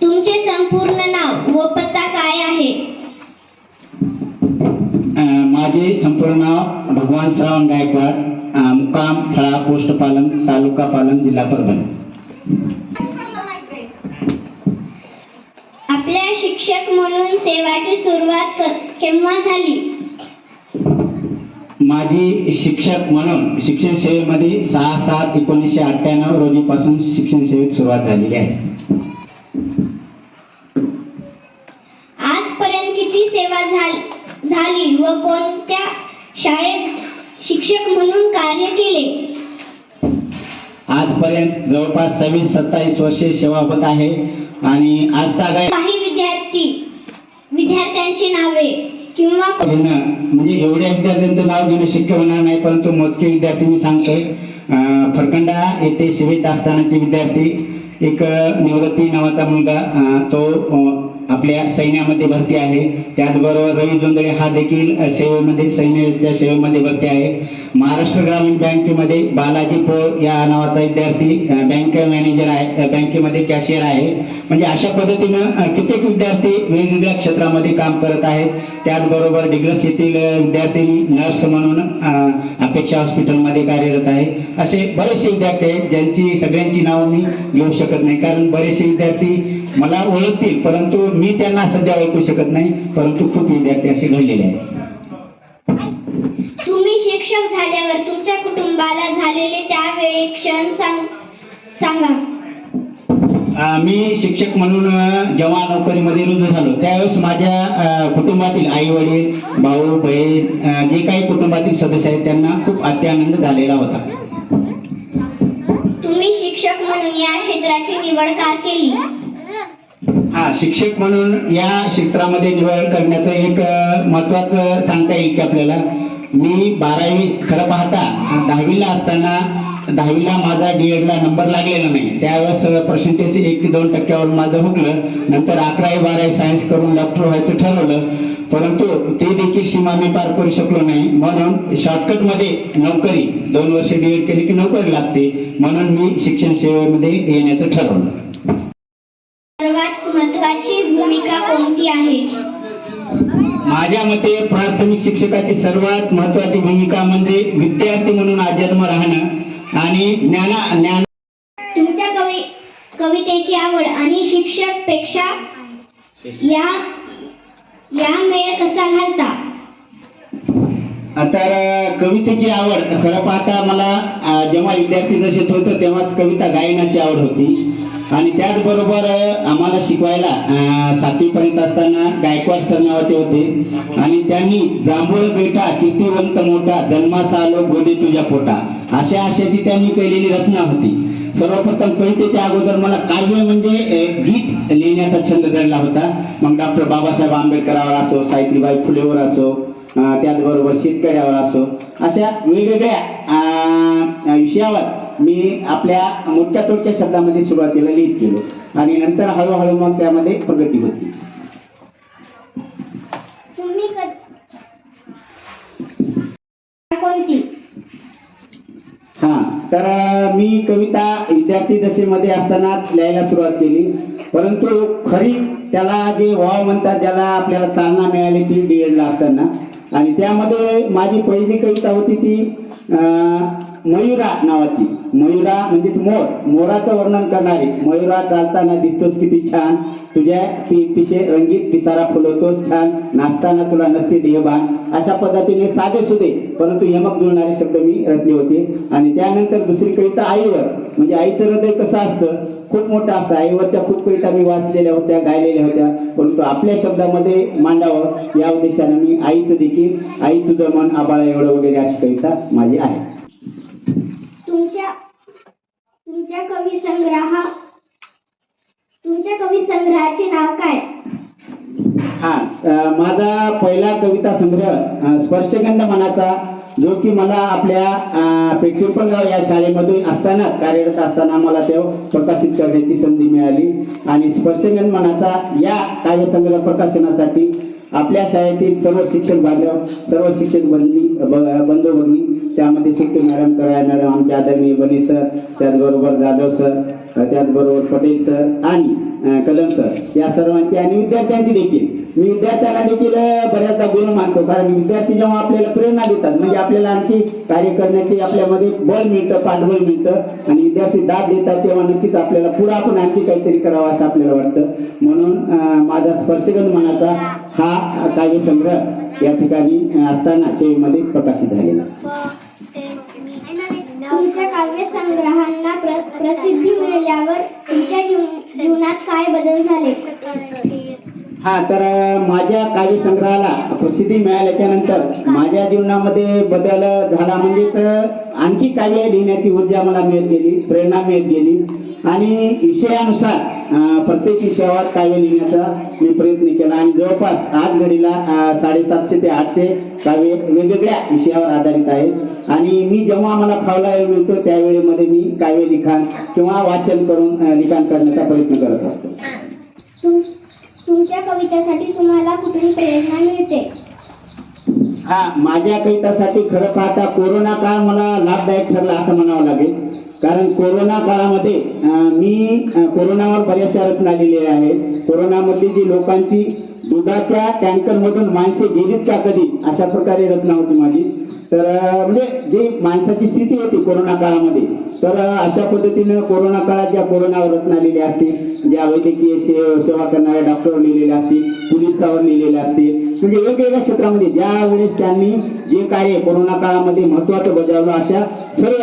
तुमचे संपूर्ण नाव व पत्ता काय आहे? माझे संपूर्ण नाव भगवान श्रावण गायकवाड मुक्काम थळा पोस्ट पालन तालुका पालन जिल्हा परभणी. आपल्या शिक्षक म्हणून सेवाची सुरुवात केव्हा झाली? माझी शिक्षक म्हणून शिक्षण सेवेमध्ये सहा सात एकोणीसशे अठ्ठ्याण्णव रोजीपासून शिक्षण सेवेत सुरुवात झालेली आहे. सेवा झाल- व कोणत्या शाळेत शिक्षक म्हणून कार्य केले? आजपर्यंत जवळपास सव्वीस सत्तावीस वर्षे सेवा होत आहे आणि आज तागाय काही विद्यार्थी विद्यार्थ्यांची नावे किंवा घेणं म्हणजे एवढ्या विद्यार्थ्यांचं नाव घेणं शक्य होणार नाही परंतु मोजके विद्यार्थी मी सांगतोय. फरकंडा येथे सेवेत असतानाचे विद्यार्थी एक निवृत्ती नावाचा मुलगा तो आपल्या सैन्यामध्ये भरती आहे. त्याचबरोबर रवी जोंदळे हा देखील सेवेमध्ये सैन्याच्या सेवेमध्ये भरती आहे. महाराष्ट्र ग्रामीण बँकेमध्ये बालाजी पोळ या नावाचा विद्यार्थी बँक मॅनेजर आहे बँकेमध्ये कॅशियर आहे. म्हणजे अशा पद्धतीनं कित्येक विद्यार्थी वेगवेगळ्या क्षेत्रामध्ये काम करत आहेत. त्याचबरोबर डिग्रस येथील विद्यार्थी नर्स म्हणून अपेक्षा हॉस्पिटलमध्ये कार्यरत आहे. असे बरेचसे विद्यार्थी आहेत ज्यांची सगळ्यांची नावं मी घेऊ शकत नाही. कारण बरेचसे विद्यार्थी मला ओळखतील परंतु मी त्यांना सध्या ओळखू शकत नाही परंतु खूप विद्यार्थी असे घडलेले आहेत. तुम्ही शिक्षक झाल्यावर तुमच्या कुटुंबाला झालेले त्यावेळी क्षण सांग सांगा. मी शिक्षक म्हणून जेव्हा नोकरीमध्ये रुजू झालो त्यावेळेस माझ्या कुटुंबातील आई वडील भाऊ बहीण जे काही कुटुंबातील सदस्य आहेत त्यांना खूप अत्यानंद झालेला होता. तुम्ही शिक्षक म्हणून या क्षेत्राची निवड का केली? हा शिक्षक म्हणून या क्षेत्रामध्ये निवड करण्याचं एक महत्वाचं सांगता येईल की आपल्याला? मी बारावी खरं पाहता दहावीला असताना दहावीला माझा डी एडला नंबर लागलेला नाही. त्यावेळेस पर्सेंटेज एक दोन टक्क्यावर माझं हुकलं. नंतर अकरावी बारावी सायन्स करून डॉक्टर व्हायचं ठरवलं. परंतु ते देखील सीमा मी पार करू शकलो नाही. म्हणून शॉर्टकटमध्ये नोकरी दोन वर्ष डी एड केली की नोकरी लागते. म्हणून मी शिक्षण सेवेमध्ये येण्याचं ठरवलं. महत्वाची भूमिका कोणती आहे? माझ्या मते प्राथमिक शिक्षकाची सर्वात महत्वाची भूमिका म्हणजे विद्यार्थी म्हणून आजन्म राहणं आणि ज्ञाना ज्ञान तुमच्या कवी कवितेची आवड आणि शिक्षकपेक्षा या या मेळ कसा घालता? तर कवितेची आवड. खरं पाहता मला जेव्हा विद्यार्थी दशेत होतं तेव्हाच कविता गायनाची आवड होती. आणि त्याचबरोबर आम्हाला शिकवायला अ, सातवीपर्यंत असताना गायकवाड सर नावाचे होते. आणि त्यांनी जांभूळ बेटा कीर्तिवंत मोठा जन्मास आलो गोदे तुझ्या पोटा अशा आशयाची त्यांनी केलेली रचना होती. सर्वप्रथम कवितेच्या अगोदर मला काव्य म्हणजे गीत लिहिण्याचा छंद जडला होता. मग डॉक्टर बाबासाहेब आंबेडकरावर असो सावित्रीबाई फुलेवर असो त्याचबरोबर शेतकऱ्यावर असो अशा वेगवेगळ्या विषयावर मी आपल्या मोठ्या तोडक्या शब्दामध्ये सुरुवातीला लिहित गेलो आणि नंतर हळूहळू मग त्यामध्ये प्रगती होती. हा तर मी कविता विद्यार्थी दशेमध्ये असतानाच लिहायला सुरुवात केली. परंतु खरी त्याला जे वाव म्हणतात ज्याला आपल्याला चालना मिळाली ती डी एडला असताना. आणि त्यामध्ये माझी पहिली कविता होती ती अ, मयुरा नावाची. मयुरा म्हणजे मोर. मोराचं वर्णन करणारी. मयुरा चालताना दिसतोस किती छान. तुझ्या पि पिशे रंगीत पिसारा फुलवतोस छान. नाचताना तुला नसते देहबान अशा पद्धतीने साधे सुधे. परंतु यमक जुळणारे शब्द मी रचले होते. आणि त्यानंतर दुसरी कविता आईवर. म्हणजे आईचं हृदय कसं असतं? खूप मोठं असतं. आईवरच्या खूप कविता मी वाचलेल्या होत्या गायलेल्या होत्या. परंतु आपल्या शब्दामध्ये मांडावं या उद्देशाने मी आईचं देखील आई तुझं मन आबाळा एवढं वगैरे अशी कविता माझी आहे तुमच्या तुमच्या कवी संग्रहा तुमच्या कवी संग्रहाचे नाव काय? हा अ, माझा पहिला कविता संग्रह स्पर्शगंध मनाचा जो की मला आपल्या अ, या शाळेमधून असताना कार्यरत असताना मला तो प्रकाशित करण्याची संधी मिळाली. आणि स्पर्शगंध मनाचा या काव्यसंग्रह प्रकाशनासाठी आपल्या शाळेतील सर्व शिक्षक बांधव सर्व शिक्षक बंदी ब- बंधू भगिनी त्यामध्ये सुट्टी मॅडम कराय मॅडम आमचे आदरणीय बनी सर त्याचबरोबर जाधव सर त्याचबरोबर पटेल सर आणि कदम सर. या सर्वांची आणि विद्यार्थ्यांची देखील. मी विद्यार्थ्यांना देखील बऱ्याचदा गुण मानतो. कारण विद्यार्थी जेव्हा आपल्याला प्रेरणा देतात म्हणजे आपल्याला आणखी कार्य करण्याची आपल्यामध्ये बळ मिळतं पाठबळ मिळतं. आणि विद्यार्थी दाद देतात तेव्हा नक्कीच आपल्याला पुढं आपण आणखी काहीतरी करावं असं आपल्याला वाटतं. म्हणून माझा स्पर्शगंध मनाचा हा काव्यसंग्रह या ठिकाणी असताना सेवेमध्ये प्रकाशित झालेला. तुमच्या काव्यसंग्रहांना प्रसिद्धी मिळाल्यावर तुमच्या जीवनात काय बदल झाले? हा तर माझ्या काव्यसंग्रहाला प्रसिद्धी मिळाल्याच्या नंतर माझ्या जीवनामध्ये बदल झाला म्हणजेच आणखी काव्य लिहिण्याची ऊर्जा मला मिळत गेली प्रेरणा मिळत गेली. आणि विषयानुसार प्रत्येक विषयावर काव्य लिहिण्याचा मी प्रयत्न केला. आणि जवळपास आज घडीला साडेसातशे ते आठशे काव्य वेगवेगळ्या विषयावर आधारित आहेत. आणि मी जेव्हा मला फावला वेळ मिळतो त्यावेळेमध्ये मी काव्य लिखाण किंवा वाचन करून लिखाण करण्याचा प्रयत्न करत असतो. तुम, तुमच्या कवितेसाठी तुम्हाला कुठली प्रेरणा मिळते? हा माझ्या कवितासाठी खरं पाहता कोरोना काळ मला लाभदायक ठरला असं म्हणावं लागेल. कारण कोरोना काळामध्ये मी कोरोनावर बऱ्याचशा रचना लिहिलेल्या आहेत. कोरोनामधली जी लोकांची दुधाच्या टँकरमधून माणसे गेलीत का कधी? अशा प्रकारे रचना होती माझी. तर म्हणजे जे माणसाची स्थिती होती कोरोना काळामध्ये तर अशा पद्धतीनं कोरोना काळात ज्या कोरोनावर रचना लिहिल्या असतील ज्या वैद्यकीय सेवा करणाऱ्या डॉक्टरवर लिहिलेल्या असतील पोलिसावर लिहिलेल्या असतील म्हणजे वेगवेगळ्या क्षेत्रामध्ये ज्या वेळेस त्यांनी जे कार्य कोरोना काळामध्ये महत्वाचं बजावलं अशा सर्व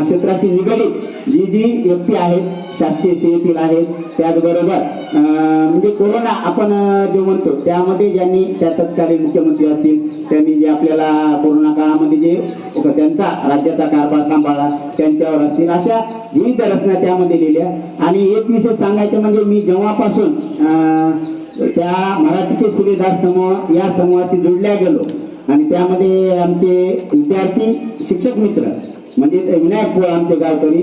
क्षेत्राशी निगडीत जी जी व्यक्ती आहेत शासकीय सेवेतील आहेत त्याचबरोबर अं, म्हणजे कोरोना आपण जे म्हणतो त्यामध्ये ज्यांनी त्या तत्कालीन मुख्यमंत्री असतील त्यांनी जे आपल्याला कोरोना काळामध्ये जे त्यांचा राज्याचा कारभार सांभाळला त्यांच्यावर असतील अशा विविध रचना त्यामध्ये लिहिल्या. आणि एक विषय सांगायचं म्हणजे मी जेव्हापासून अं, त्या मराठीचे सुभेदार समूह या समूहाशी जोडल्या गेलो. आणि त्यामध्ये आमचे विद्यार्थी शिक्षक मित्र म्हणजे विनायक पोळ आमचे गावकरी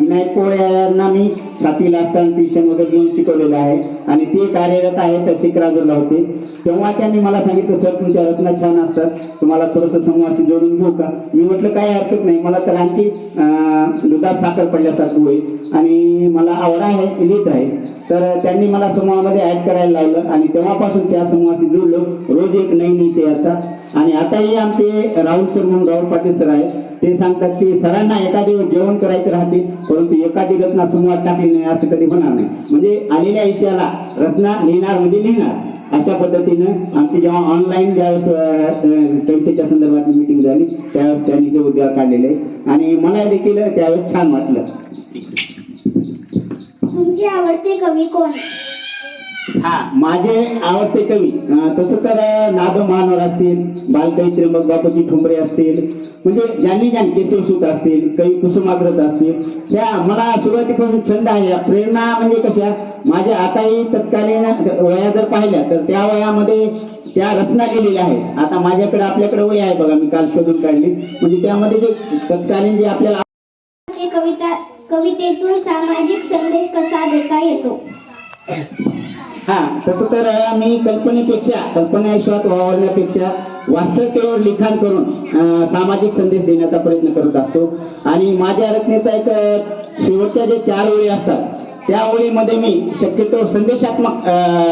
विनायक पोळ यांना मी सातवीला असताना ट्युशन वगैरे घेऊन शिकवलेलं आहे. आणि ते कार्यरत आहे आहेत शिकराजूरला होते. तेव्हा त्यांनी मला सांगितलं सर तुमच्या रचना छान असतात. तुम्हाला थोडंसं समूहाशी जोडून घेऊ का? मी म्हटलं काही हरकत नाही. मला तर आणखी दुधात साखर पडल्यासारखं होईल. आणि मला आवड आहे लिहित आहे. तर त्यांनी मला समूहामध्ये ऍड करायला लावलं. आणि तेव्हापासून त्या समूहाशी जुळलो रोज एक नवीन विषय आता. आणि आताही आमचे राहुल सर म्हणून राहुल पाटील सर आहेत. ते सांगतात की सरांना एखादी वेळ जेवण करायचं राहते परंतु एखादी रचना समूहात टाकली नाही असं कधी होणार नाही. म्हणजे आलेल्या विषयाला रचना लिहिणार म्हणजे लिहिणार. अशा पद्धतीनं आमची जेव्हा ऑनलाईन ज्यावेळेस कवितेच्या संदर्भात मीटिंग झाली त्यावेळेस त्यांनी ते उद्गार काढलेले. आणि मला देखील त्यावेळेस छान वाटलं. तुमचे आवडते कवी कोण? हा माझे आवडते कवी. तसं तर नादो महानवर असतील बालकवी त्र्यंबक बापूजी ठोंबरे असतील म्हणजे ज्यांनी ज्यांनी केशवसूत असतील कवी कुसुमाग्रत असतील त्या मला सुरुवातीपासून छंद आहे. प्रेरणा म्हणजे कशा? माझ्या आताही तत्कालीन वया जर पाहिल्या तर त्या वयामध्ये त्या रचना केलेल्या आहेत. आता माझ्याकडे आपल्याकडे वय आहे बघा मी काल शोधून काढली. म्हणजे त्यामध्ये जे तत्कालीन जे आपल्याला कविता कवितेतून सामाजिक संदेश कसा देता येतो? हा तसं तर मी कल्पनेपेक्षा कल्पना विश्वात वावरण्यापेक्षा वास्तवतेवर लिखाण करून सामाजिक संदेश देण्याचा प्रयत्न करत असतो. आणि माझ्या रचनेचा एक शेवटच्या जे चार ओळी असतात त्या ओळीमध्ये मी शक्यतो संदेशात्मक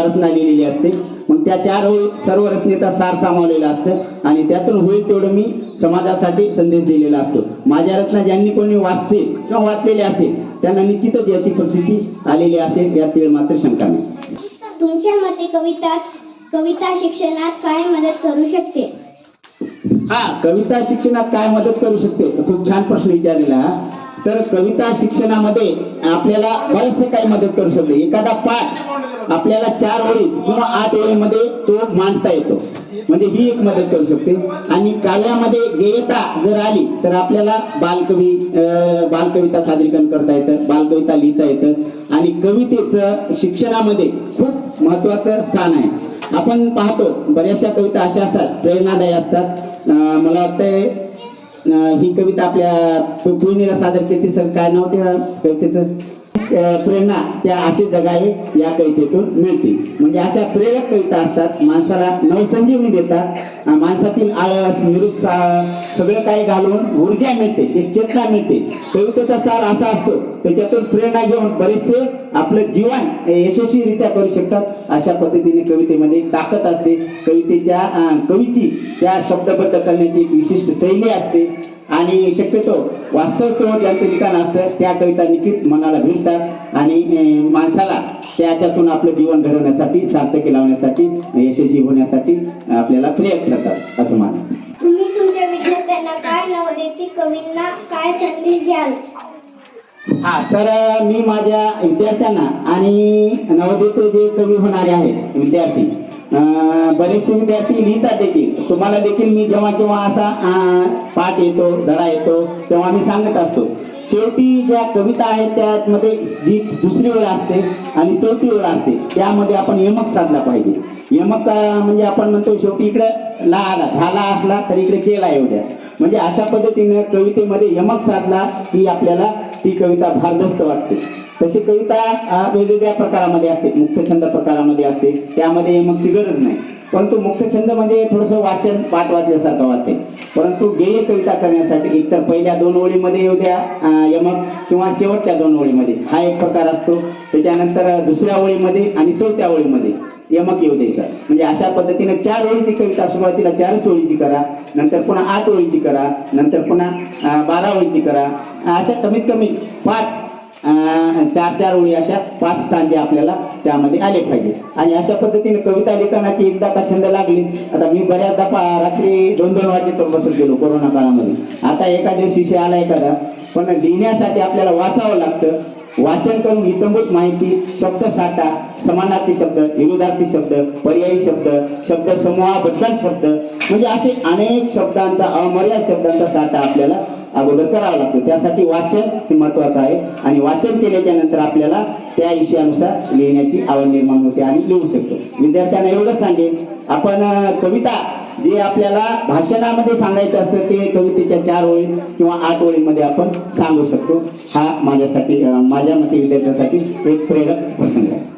रचना लिहिलेली असते. मग त्या चार ओळीत सर्व रचनेचा सार सामावलेला असतं. आणि त्यातून होईल तेवढं मी समाजासाठी संदेश दिलेला असतो. माझ्या रचना ज्यांनी कोणी वाचते किंवा वाचलेले असते त्यांना निश्चितच याची प्रसिद्धी आलेली असेल यात मात्र शंका नाही. तुमच्या मते कविता कविता शिक्षणात काय मदत करू शकते? हा कविता शिक्षणात काय मदत करू शकते? खूप छान प्रश्न विचारलेला. तर कविता शिक्षणामध्ये आपल्याला बरेचसे काही मदत करू शकते. एखादा पाठ आपल्याला चार ओळी किंवा आठ ओळीमध्ये तो मांडता येतो. म्हणजे ही एक मदत करू शकते. आणि काव्यामध्ये गेयता जर आली तर आपल्याला बालकवी अं, बालकविता सादरीकरण करता येतं बालकविता लिहिता येतं. आणि कवितेचं शिक्षणामध्ये खूप महत्वाचं स्थान आहे. आपण पाहतो बऱ्याचशा कविता अशा असतात प्रेरणादायी असतात. अं, मला वाटतंय ही कविता आपल्या पृथ्वीनीला सादर केली सर काय नाव त्या कवितेचं? प्रेरणा त्या अशी जगावे या कवितेतून मिळते. म्हणजे अशा प्रेरक कविता असतात. माणसाला नवसंजीवनी देतात. माणसातील आळस निरुत्साह सगळं काही घालून ऊर्जा मिळते एक चेतना मिळते. कवितेचा सार असा असतो त्याच्यातून प्रेरणा घेऊन बरेचसे आपलं जीवन यशस्वीरित्या करू शकतात. अशा पद्धतीने कवितेमध्ये ताकद असते. कवितेच्या कवीची त्या शब्दबद्ध करण्याची एक विशिष्ट शैली असते. आणि शक्यतो वास्तव ज्यांचं लिखाण असतं त्या कविता निश्चित मनाला भिडतात आणि माणसाला त्याच्यातून आपलं जीवन घडवण्यासाठी सार्थकी लावण्यासाठी यशस्वी होण्यासाठी आपल्याला प्रेरक ठरतात असं मान तुम्ही तुमच्या विद्यार्थ्यांना काय नवोदिती कवींना काय संदेश द्याल? हा तर मी माझ्या विद्यार्थ्यांना आणि नवोदित जे कवी होणारे आहेत विद्यार्थी बरेचसे विद्यार्थी लिहितात देखील. तुम्हाला देखील मी जेव्हा जेव्हा असा पाठ येतो धडा येतो तेव्हा मी सांगत असतो. शेवटी ज्या कविता आहेत त्यामध्ये जी दुसरी ओळ असते आणि चौथी ओळ असते त्यामध्ये आपण यमक साधला पाहिजे. यमक म्हणजे आपण म्हणतो शेवटी इकडे ला आला झाला असला तर इकडे केला येऊ द्या. म्हणजे अशा पद्धतीने कवितेमध्ये यमक साधला की आपल्याला ती कविता भारदस्त वाटते. तशी कविता वेगवेगळ्या प्रकारामध्ये असते. मुक्तछंद प्रकारामध्ये असते. त्यामध्ये यमकची गरज नाही. परंतु मुक्तछंद म्हणजे थोडंसं वाचन पाठ वाचल्यासारखं वाटते. परंतु गेय कविता करण्यासाठी एकतर पहिल्या दोन ओळीमध्ये येऊ द्या यमक किंवा शेवटच्या दोन ओळीमध्ये. हा एक प्रकार असतो. त्याच्यानंतर दुसऱ्या ओळीमध्ये आणि चौथ्या ओळीमध्ये यमक येऊ द्यायचा. म्हणजे अशा पद्धतीने चार ओळीची कविता सुरुवातीला चारच ओळीची करा नंतर पुन्हा आठ ओळीची करा नंतर पुन्हा बारा ओळीची करा. अशा कमीत कमी पाच चार चार ओळी अशा पाच स्टांजे आपल्याला त्यामध्ये आले पाहिजे. आणि अशा पद्धतीने कविता लिखाणाची एकदा का छंद लागली आता मी बऱ्याचदा पा रात्री दोन दोन वाजेपर्यंत बसून गेलो कोरोना काळामध्ये. आता एका दिवशी विषय आला एखादा पण लिहिण्यासाठी आपल्याला वाचावं लागतं. वाचन करून इतंभूत माहिती शब्द साठा समानार्थी शब्द विरोधार्थी शब्द पर्यायी शब्द शब्द समूहाबद्दल शब्द म्हणजे असे अनेक शब्दांचा अमर्याद शब्दांचा साठा आपल्याला अगोदर करावा लागतो. त्यासाठी वाचन हे महत्वाचं आहे. आणि वाचन केल्याच्यानंतर आपल्याला त्या विषयानुसार लिहिण्याची आवड निर्माण होते आणि लिहू शकतो. विद्यार्थ्यांना एवढंच सांगेन. आपण कविता जे आपल्याला भाषणामध्ये सांगायचं असतं ते कवितेच्या चार ओळी किंवा आठ ओळीमध्ये आपण सांगू शकतो. हा माझ्यासाठी माझ्या मते विद्यार्थ्यांसाठी एक प्रेरक प्रसंग आहे.